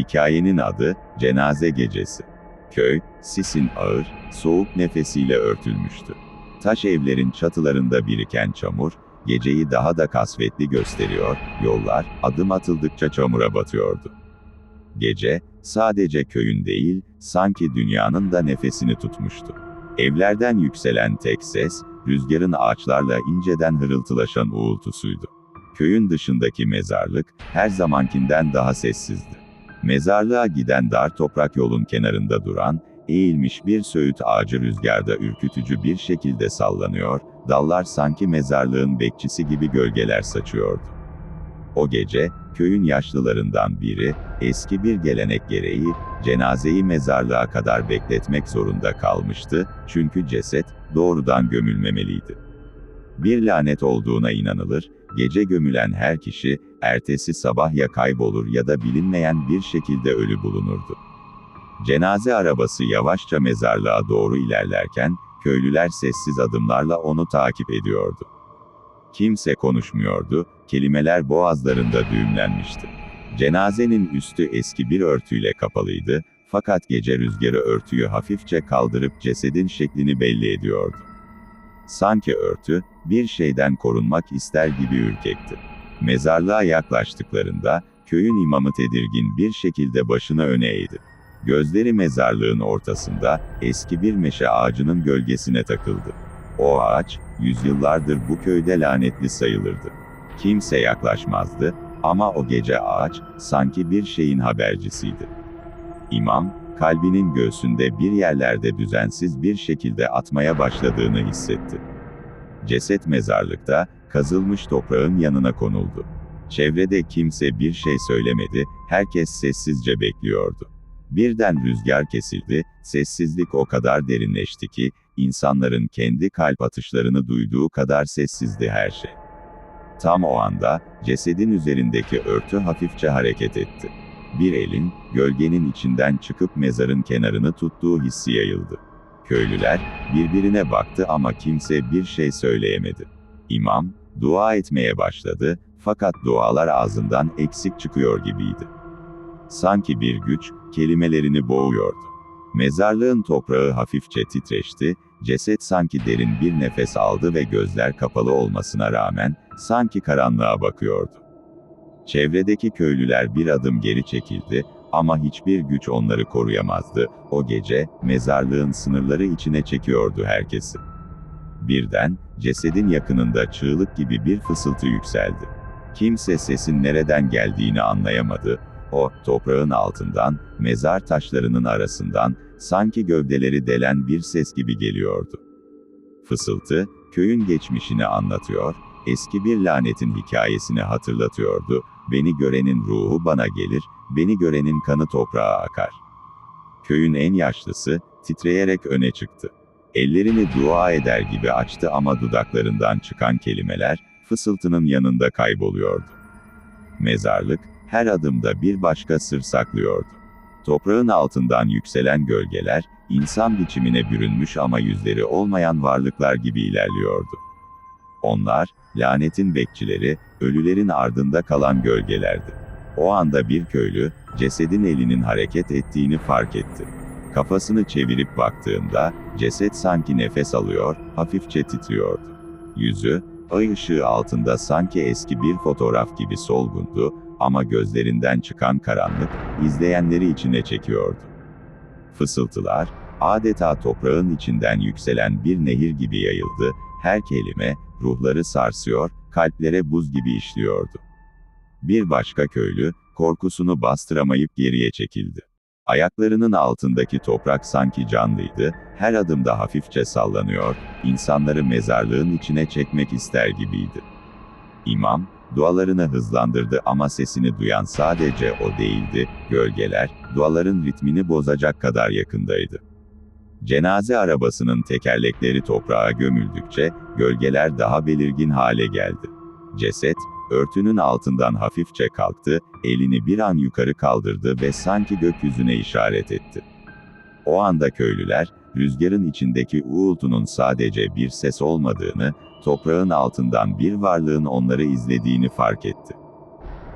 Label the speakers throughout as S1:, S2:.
S1: Hikayenin adı, Cenaze Gecesi. Köy, sisin ağır, soğuk nefesiyle örtülmüştü. Taş evlerin çatılarında biriken çamur, geceyi daha da kasvetli gösteriyor, yollar, adım atıldıkça çamura batıyordu. Gece, sadece köyün değil, sanki dünyanın da nefesini tutmuştu. Evlerden yükselen tek ses, rüzgarın ağaçlarla inceden hırıltılaşan uğultusuydu. Köyün dışındaki mezarlık, her zamankinden daha sessizdi. Mezarlığa giden dar toprak yolun kenarında duran, eğilmiş bir söğüt ağacı rüzgarda ürkütücü bir şekilde sallanıyor, dallar sanki mezarlığın bekçisi gibi gölgeler saçıyordu. O gece, köyün yaşlılarından biri, eski bir gelenek gereği, cenazeyi mezarlığa kadar bekletmek zorunda kalmıştı, çünkü ceset, doğrudan gömülmemeliydi. Bir lanet olduğuna inanılır, gece gömülen her kişi, ertesi sabah ya kaybolur ya da bilinmeyen bir şekilde ölü bulunurdu. Cenaze arabası yavaşça mezarlığa doğru ilerlerken, köylüler sessiz adımlarla onu takip ediyordu. Kimse konuşmuyordu, kelimeler boğazlarında düğümlenmişti. Cenazenin üstü eski bir örtüyle kapalıydı, fakat gece rüzgarı örtüyü hafifçe kaldırıp cesedin şeklini belli ediyordu. Sanki örtü, bir şeyden korunmak ister gibi ürkekti. Mezarlığa yaklaştıklarında, köyün imamı tedirgin bir şekilde başını öne eğdi. Gözleri mezarlığın ortasında, eski bir meşe ağacının gölgesine takıldı. O ağaç, yüzyıllardır bu köyde lanetli sayılırdı. Kimse yaklaşmazdı, ama o gece ağaç, sanki bir şeyin habercisiydi. İmam, kalbinin göğsünde bir yerlerde düzensiz bir şekilde atmaya başladığını hissetti. Ceset mezarlıkta, kazılmış toprağın yanına konuldu. Çevrede kimse bir şey söylemedi, herkes sessizce bekliyordu. Birden rüzgar kesildi, sessizlik o kadar derinleşti ki, insanların kendi kalp atışlarını duyduğu kadar sessizdi her şey. Tam o anda, cesedin üzerindeki örtü hafifçe hareket etti. Bir elin, gölgenin içinden çıkıp mezarın kenarını tuttuğu hissi yayıldı. Köylüler, birbirine baktı ama kimse bir şey söyleyemedi. İmam, dua etmeye başladı, fakat dualar ağzından eksik çıkıyor gibiydi. Sanki bir güç, kelimelerini boğuyordu. Mezarlığın toprağı hafifçe titreşti, ceset sanki derin bir nefes aldı ve gözler kapalı olmasına rağmen, sanki karanlığa bakıyordu. Çevredeki köylüler bir adım geri çekildi, ama hiçbir güç onları koruyamazdı, o gece, mezarlığın sınırları içine çekiyordu herkesi. Birden, cesedin yakınında çığlık gibi bir fısıltı yükseldi. Kimse sesin nereden geldiğini anlayamadı, o, toprağın altından, mezar taşlarının arasından, sanki gövdeleri delen bir ses gibi geliyordu. Fısıltı, köyün geçmişini anlatıyor, eski bir lanetin hikayesini hatırlatıyordu, beni görenin ruhu bana gelir, beni görenin kanı toprağa akar. Köyün en yaşlısı, titreyerek öne çıktı. Ellerini dua eder gibi açtı ama dudaklarından çıkan kelimeler, fısıltının yanında kayboluyordu. Mezarlık, her adımda bir başka sır saklıyordu. Toprağın altından yükselen gölgeler, insan biçimine bürünmüş ama yüzleri olmayan varlıklar gibi ilerliyordu. Onlar, lanetin bekçileri, ölülerin ardında kalan gölgelerdi. O anda bir köylü, cesedin elinin hareket ettiğini fark etti. Kafasını çevirip baktığında, ceset sanki nefes alıyor, hafifçe titriyordu. Yüzü, ay ışığı altında sanki eski bir fotoğraf gibi solgundu, ama gözlerinden çıkan karanlık, izleyenleri içine çekiyordu. Fısıltılar, adeta toprağın içinden yükselen bir nehir gibi yayıldı, her kelime, ruhları sarsıyor, kalplere buz gibi işliyordu. Bir başka köylü, korkusunu bastıramayıp geriye çekildi. Ayaklarının altındaki toprak sanki canlıydı, her adımda hafifçe sallanıyor, insanları mezarlığın içine çekmek ister gibiydi. İmam, dualarını hızlandırdı ama sesini duyan sadece o değildi, gölgeler, duaların ritmini bozacak kadar yakındaydı. Cenaze arabasının tekerlekleri toprağa gömüldükçe, gölgeler daha belirgin hale geldi. Ceset, örtünün altından hafifçe kalktı, elini bir an yukarı kaldırdı ve sanki gökyüzüne işaret etti. O anda köylüler, rüzgarın içindeki uğultunun sadece bir ses olmadığını, toprağın altından bir varlığın onları izlediğini fark etti.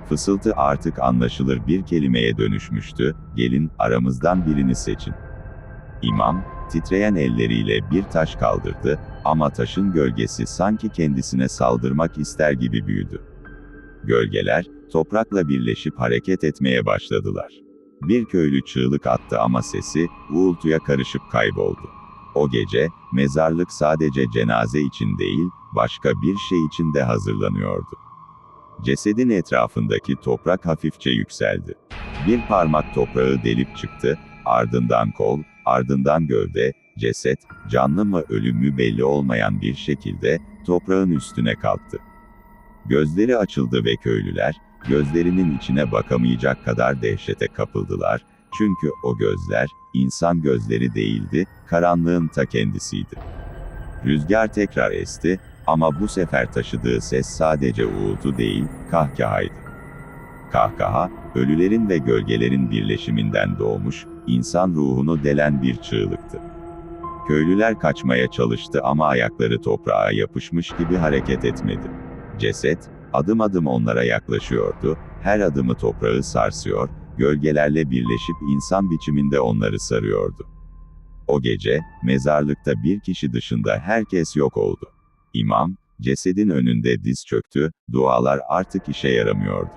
S1: Fısıltı artık anlaşılır bir kelimeye dönüşmüştü, gelin, aramızdan birini seçin. İmam, titreyen elleriyle bir taş kaldırdı, ama taşın gölgesi sanki kendisine saldırmak ister gibi büyüdü. Gölgeler, toprakla birleşip hareket etmeye başladılar. Bir köylü çığlık attı ama sesi, uğultuya karışıp kayboldu. O gece, mezarlık sadece cenaze için değil, başka bir şey için de hazırlanıyordu. Cesedin etrafındaki toprak hafifçe yükseldi. Bir parmak toprağı delip çıktı, ardından kol, ardından gövde, ceset, canlı mı ölüm mü belli olmayan bir şekilde, toprağın üstüne kalktı. Gözleri açıldı ve köylüler, gözlerinin içine bakamayacak kadar dehşete kapıldılar, çünkü o gözler, insan gözleri değildi, karanlığın ta kendisiydi. Rüzgar tekrar esti, ama bu sefer taşıdığı ses sadece uğultu değil, kahkahaydı. Kahkaha, ölülerin ve gölgelerin birleşiminden doğmuş, insan ruhunu delen bir çığlıktı. Köylüler kaçmaya çalıştı ama ayakları toprağa yapışmış gibi hareket etmedi. Ceset, adım adım onlara yaklaşıyordu, her adımı toprağı sarsıyor, gölgelerle birleşip insan biçiminde onları sarıyordu. O gece, mezarlıkta bir kişi dışında herkes yok oldu. İmam, cesedin önünde diz çöktü, dualar artık işe yaramıyordu.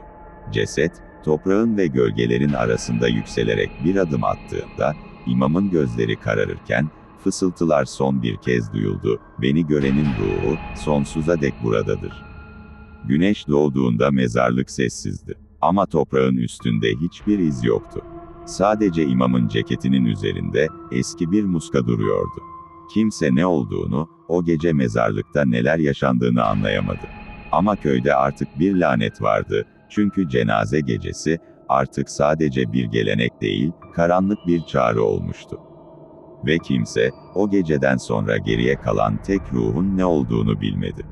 S1: Ceset, toprağın ve gölgelerin arasında yükselerek bir adım attığında, imamın gözleri kararırken, fısıltılar son bir kez duyuldu, beni görenin ruhu, sonsuza dek buradadır. Güneş doğduğunda mezarlık sessizdi. Ama toprağın üstünde hiçbir iz yoktu. Sadece imamın ceketinin üzerinde, eski bir muska duruyordu. Kimse ne olduğunu, o gece mezarlıkta neler yaşandığını anlayamadı. Ama köyde artık bir lanet vardı, çünkü cenaze gecesi, artık sadece bir gelenek değil, karanlık bir çağrı olmuştu. Ve kimse, o geceden sonra geriye kalan tek ruhun ne olduğunu bilmedi.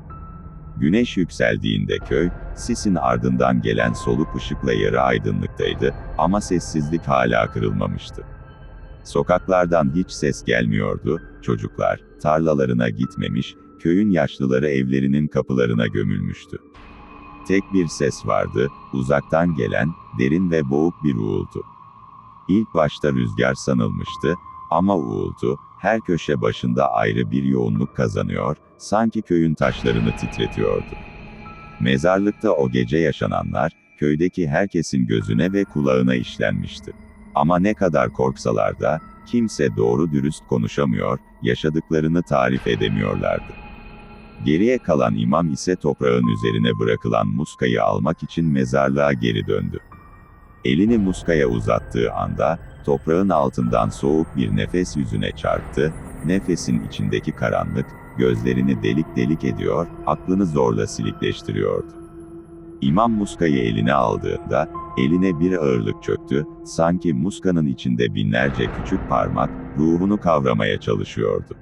S1: Güneş yükseldiğinde köy, sisin ardından gelen soluk ışıkla yarı aydınlıktaydı, ama sessizlik hala kırılmamıştı. Sokaklardan hiç ses gelmiyordu, çocuklar, tarlalarına gitmemiş, köyün yaşlıları evlerinin kapılarına gömülmüştü. Tek bir ses vardı, uzaktan gelen, derin ve boğuk bir uğultu. İlk başta rüzgar sanılmıştı, ama uğultu, her köşe başında ayrı bir yoğunluk kazanıyor, sanki köyün taşlarını titretiyordu. Mezarlıkta o gece yaşananlar, köydeki herkesin gözüne ve kulağına işlenmişti. Ama ne kadar korksalar da, kimse doğru dürüst konuşamıyor, yaşadıklarını tarif edemiyorlardı. Geriye kalan imam ise toprağın üzerine bırakılan muskayı almak için mezarlığa geri döndü. Elini muskaya uzattığı anda, toprağın altından soğuk bir nefes yüzüne çarptı, nefesin içindeki karanlık, gözlerini delik delik ediyor, aklını zorla silikleştiriyordu. İmam muskayı eline aldığında, eline bir ağırlık çöktü, sanki muskanın içinde binlerce küçük parmak, ruhunu kavramaya çalışıyordu.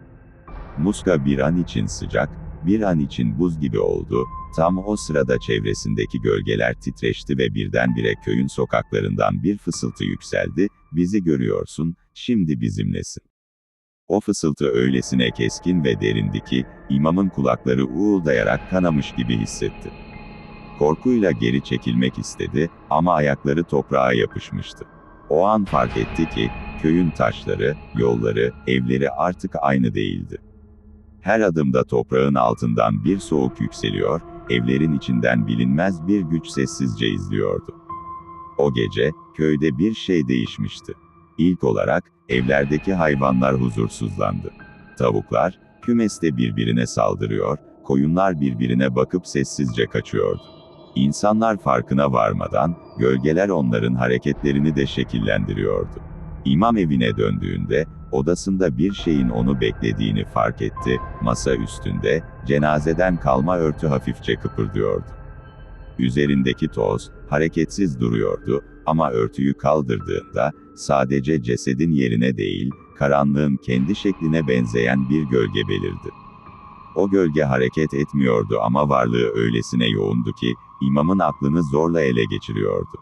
S1: Muska bir an için sıcak, bir an için buz gibi oldu, tam o sırada çevresindeki gölgeler titreşti ve birdenbire köyün sokaklarından bir fısıltı yükseldi, bizi görüyorsun, şimdi bizimlesin. O fısıltı öylesine keskin ve derindi ki, imamın kulakları uğuldayarak kanamış gibi hissetti. Korkuyla geri çekilmek istedi, ama ayakları toprağa yapışmıştı. O an fark etti ki, köyün taşları, yolları, evleri artık aynı değildi. Her adımda toprağın altından bir soğuk yükseliyor, evlerin içinden bilinmez bir güç sessizce izliyordu. O gece, köyde bir şey değişmişti. İlk olarak, evlerdeki hayvanlar huzursuzlandı. Tavuklar, kümeste birbirine saldırıyor, koyunlar birbirine bakıp sessizce kaçıyordu. İnsanlar farkına varmadan, gölgeler onların hareketlerini de şekillendiriyordu. İmam evine döndüğünde, odasında bir şeyin onu beklediğini fark etti, masa üstünde, cenazeden kalma örtü hafifçe kıpırdıyordu. Üzerindeki toz, hareketsiz duruyordu, ama örtüyü kaldırdığında, sadece cesedin yerine değil, karanlığın kendi şekline benzeyen bir gölge belirdi. O gölge hareket etmiyordu ama varlığı öylesine yoğundu ki, imamın aklını zorla ele geçiriyordu.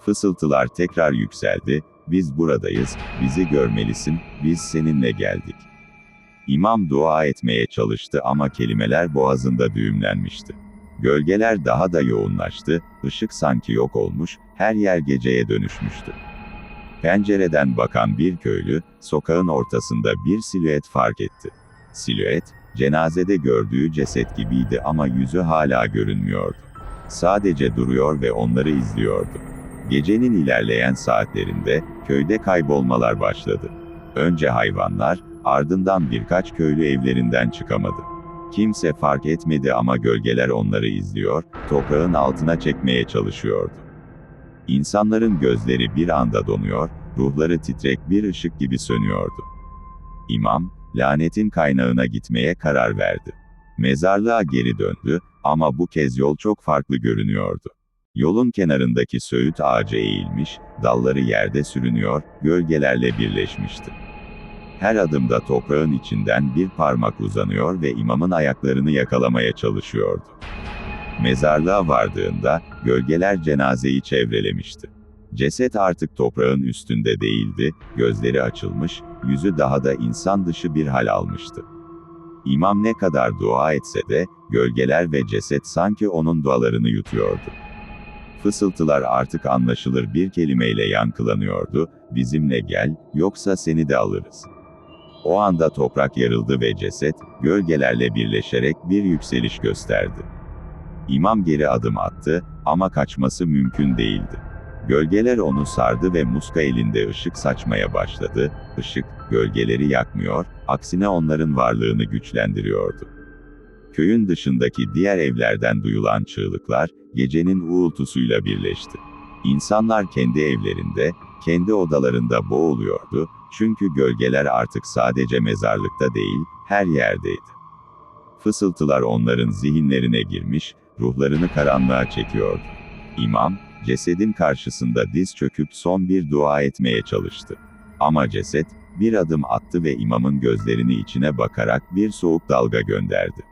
S1: Fısıltılar tekrar yükseldi, biz buradayız, bizi görmelisin, biz seninle geldik. İmam dua etmeye çalıştı ama kelimeler boğazında düğümlenmişti. Gölgeler daha da yoğunlaştı, ışık sanki yok olmuş, her yer geceye dönüşmüştü. Pencereden bakan bir köylü, sokağın ortasında bir silüet fark etti. Silüet, cenazede gördüğü ceset gibiydi ama yüzü hala görünmüyordu. Sadece duruyor ve onları izliyordu. Gecenin ilerleyen saatlerinde, köyde kaybolmalar başladı. Önce hayvanlar, ardından birkaç köylü evlerinden çıkamadı. Kimse fark etmedi ama gölgeler onları izliyor, toprağın altına çekmeye çalışıyordu. İnsanların gözleri bir anda donuyor, ruhları titrek bir ışık gibi sönüyordu. İmam, lanetin kaynağına gitmeye karar verdi. Mezarlığa geri döndü ama bu kez yol çok farklı görünüyordu. Yolun kenarındaki söğüt ağacı eğilmiş, dalları yerde sürünüyor, gölgelerle birleşmişti. Her adımda toprağın içinden bir parmak uzanıyor ve imamın ayaklarını yakalamaya çalışıyordu. Mezarlığa vardığında, gölgeler cenazeyi çevrelemişti. Ceset artık toprağın üstünde değildi, gözleri açılmış, yüzü daha da insan dışı bir hal almıştı. İmam ne kadar dua etse de, gölgeler ve ceset sanki onun dualarını yutuyordu. Fısıltılar artık anlaşılır bir kelimeyle yankılanıyordu, bizimle gel, yoksa seni de alırız. O anda toprak yarıldı ve ceset, gölgelerle birleşerek bir yükseliş gösterdi. İmam geri adım attı, ama kaçması mümkün değildi. Gölgeler onu sardı ve muska elinde ışık saçmaya başladı, ışık, gölgeleri yakmıyor, aksine onların varlığını güçlendiriyordu. Köyün dışındaki diğer evlerden duyulan çığlıklar, gecenin uğultusuyla birleşti. İnsanlar kendi evlerinde, kendi odalarında boğuluyordu, çünkü gölgeler artık sadece mezarlıkta değil, her yerdeydi. Fısıltılar onların zihinlerine girmiş, ruhlarını karanlığa çekiyordu. İmam, cesedin karşısında diz çöküp son bir dua etmeye çalıştı. Ama ceset, bir adım attı ve imamın gözlerini içine bakarak bir soğuk dalga gönderdi.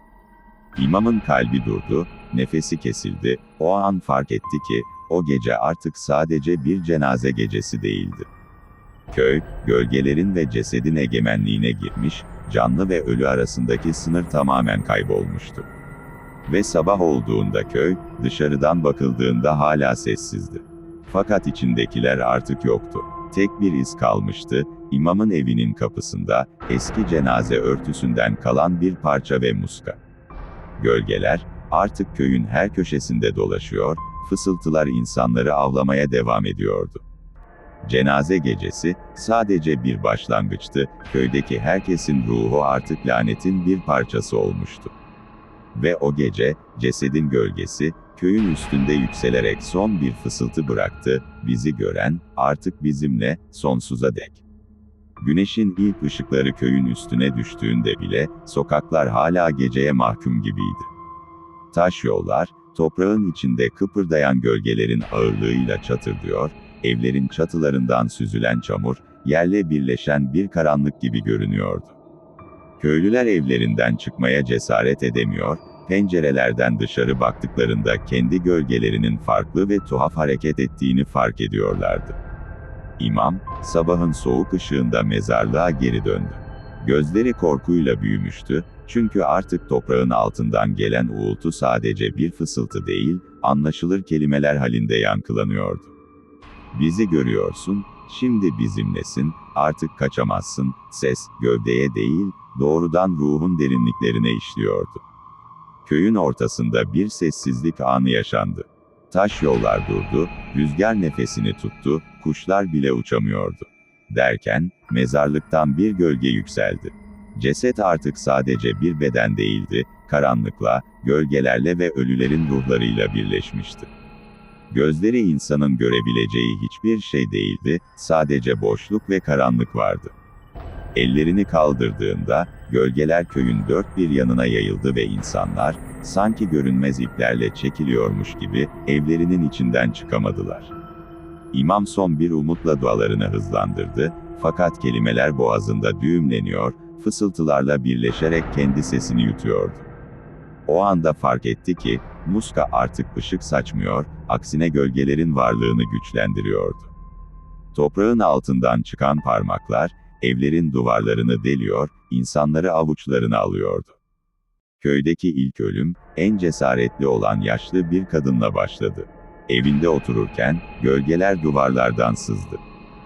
S1: İmamın kalbi durdu, nefesi kesildi, o an fark etti ki, o gece artık sadece bir cenaze gecesi değildi. Köy, gölgelerin ve cesedin egemenliğine girmiş, canlı ve ölü arasındaki sınır tamamen kaybolmuştu. Ve sabah olduğunda köy, dışarıdan bakıldığında hala sessizdi. Fakat içindekiler artık yoktu. Tek bir iz kalmıştı, imamın evinin kapısında, eski cenaze örtüsünden kalan bir parça ve muska. Gölgeler, artık köyün her köşesinde dolaşıyor, fısıltılar insanları avlamaya devam ediyordu. Cenaze gecesi, sadece bir başlangıçtı, köydeki herkesin ruhu artık lanetin bir parçası olmuştu. Ve o gece, cesedin gölgesi, köyün üstünde yükselerek son bir fısıltı bıraktı, bizi gören, artık bizimle, sonsuza dek. Güneşin ilk ışıkları köyün üstüne düştüğünde bile, sokaklar hala geceye mahkum gibiydi. Taş yollar, toprağın içinde kıpırdayan gölgelerin ağırlığıyla çatırdıyor, evlerin çatılarından süzülen çamur, yerle birleşen bir karanlık gibi görünüyordu. Köylüler evlerinden çıkmaya cesaret edemiyor, pencerelerden dışarı baktıklarında kendi gölgelerinin farklı ve tuhaf hareket ettiğini fark ediyorlardı. İmam, sabahın soğuk ışığında mezarlığa geri döndü. Gözleri korkuyla büyümüştü, çünkü artık toprağın altından gelen uğultu sadece bir fısıltı değil, anlaşılır kelimeler halinde yankılanıyordu. Bizi görüyorsun, şimdi bizimlesin, artık kaçamazsın, ses, gövdeye değil, doğrudan ruhun derinliklerine işliyordu. Köyün ortasında bir sessizlik anı yaşandı. Taş yollar durdu, rüzgar nefesini tuttu, kuşlar bile uçamıyordu. Derken, mezarlıktan bir gölge yükseldi. Ceset artık sadece bir beden değildi, karanlıkla, gölgelerle ve ölülerin ruhlarıyla birleşmişti. Gözleri insanın görebileceği hiçbir şey değildi, sadece boşluk ve karanlık vardı. Ellerini kaldırdığında, gölgeler köyün dört bir yanına yayıldı ve insanlar, sanki görünmez iplerle çekiliyormuş gibi, evlerinin içinden çıkamadılar. İmam son bir umutla dualarını hızlandırdı, fakat kelimeler boğazında düğümleniyor, fısıltılarla birleşerek kendi sesini yutuyordu. O anda fark etti ki, muska artık ışık saçmıyor, aksine gölgelerin varlığını güçlendiriyordu. Toprağın altından çıkan parmaklar, evlerin duvarlarını deliyor, insanları avuçlarına alıyordu. Köydeki ilk ölüm, en cesaretli olan yaşlı bir kadınla başladı. Evinde otururken, gölgeler duvarlardan sızdı.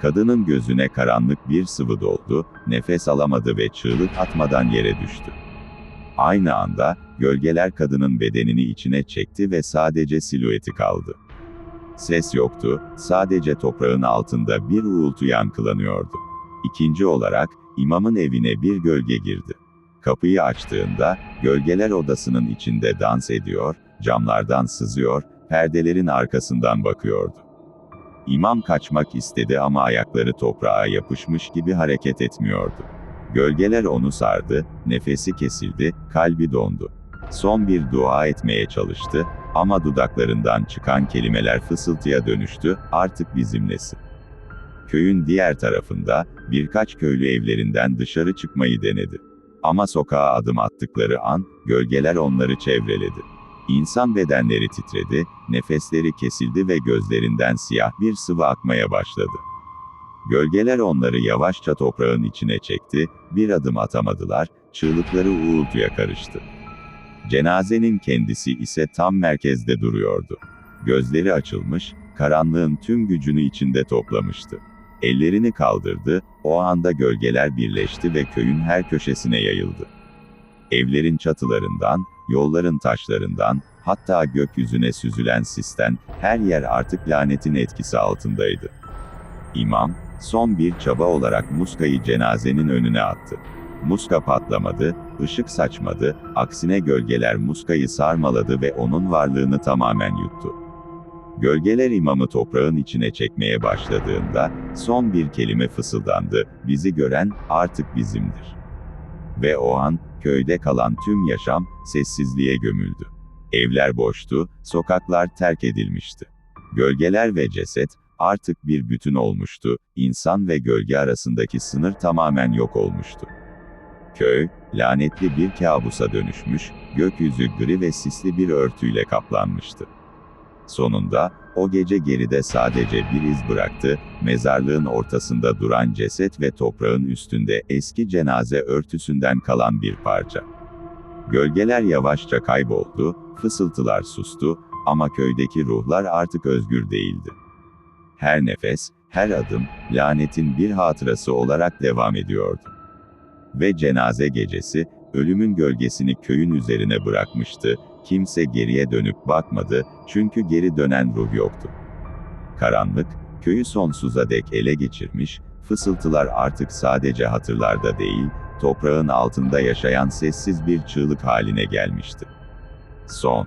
S1: Kadının gözüne karanlık bir sıvı doldu, nefes alamadı ve çığlık atmadan yere düştü. Aynı anda, gölgeler kadının bedenini içine çekti ve sadece silüeti kaldı. Ses yoktu, sadece toprağın altında bir uğultu yankılanıyordu. İkinci olarak, imamın evine bir gölge girdi. Kapıyı açtığında, gölgeler odasının içinde dans ediyor, camlardan sızıyor, perdelerin arkasından bakıyordu. İmam kaçmak istedi ama ayakları toprağa yapışmış gibi hareket etmiyordu. Gölgeler onu sardı, nefesi kesildi, kalbi dondu. Son bir dua etmeye çalıştı ama dudaklarından çıkan kelimeler fısıltıya dönüştü, artık bizimlesin. Köyün diğer tarafında, birkaç köylü evlerinden dışarı çıkmayı denedi. Ama sokağa adım attıkları an, gölgeler onları çevreledi. İnsan bedenleri titredi, nefesleri kesildi ve gözlerinden siyah bir sıvı akmaya başladı. Gölgeler onları yavaşça toprağın içine çekti, bir adım atamadılar, çığlıkları uğultuya karıştı. Cenazenin kendisi ise tam merkezde duruyordu. Gözleri açılmış, karanlığın tüm gücünü içinde toplamıştı. Ellerini kaldırdı, o anda gölgeler birleşti ve köyün her köşesine yayıldı. Evlerin çatılarından, yolların taşlarından, hatta gökyüzüne süzülen sisten, her yer artık lanetin etkisi altındaydı. İmam, son bir çaba olarak muskayı cenazenin önüne attı. Muska patlamadı, ışık saçmadı, aksine gölgeler muskayı sarmaladı ve onun varlığını tamamen yuttu. Gölgeler imamı toprağın içine çekmeye başladığında, son bir kelime fısıldandı, bizi gören, artık bizimdir. Ve o an, köyde kalan tüm yaşam, sessizliğe gömüldü. Evler boştu, sokaklar terk edilmişti. Gölgeler ve ceset, artık bir bütün olmuştu, insan ve gölge arasındaki sınır tamamen yok olmuştu. Köy, lanetli bir kabusa dönüşmüş, gökyüzü gri ve sisli bir örtüyle kaplanmıştı. Sonunda, o gece geride sadece bir iz bıraktı, mezarlığın ortasında duran ceset ve toprağın üstünde eski cenaze örtüsünden kalan bir parça. Gölgeler yavaşça kayboldu, fısıltılar sustu, ama köydeki ruhlar artık özgür değildi. Her nefes, her adım, lanetin bir hatırası olarak devam ediyordu. Ve cenaze gecesi, ölümün gölgesini köyün üzerine bırakmıştı, kimse geriye dönüp bakmadı, çünkü geri dönen ruh yoktu. Karanlık, köyü sonsuza dek ele geçirmiş, fısıltılar artık sadece hatırlarda değil, toprağın altında yaşayan sessiz bir çığlık haline gelmişti. Son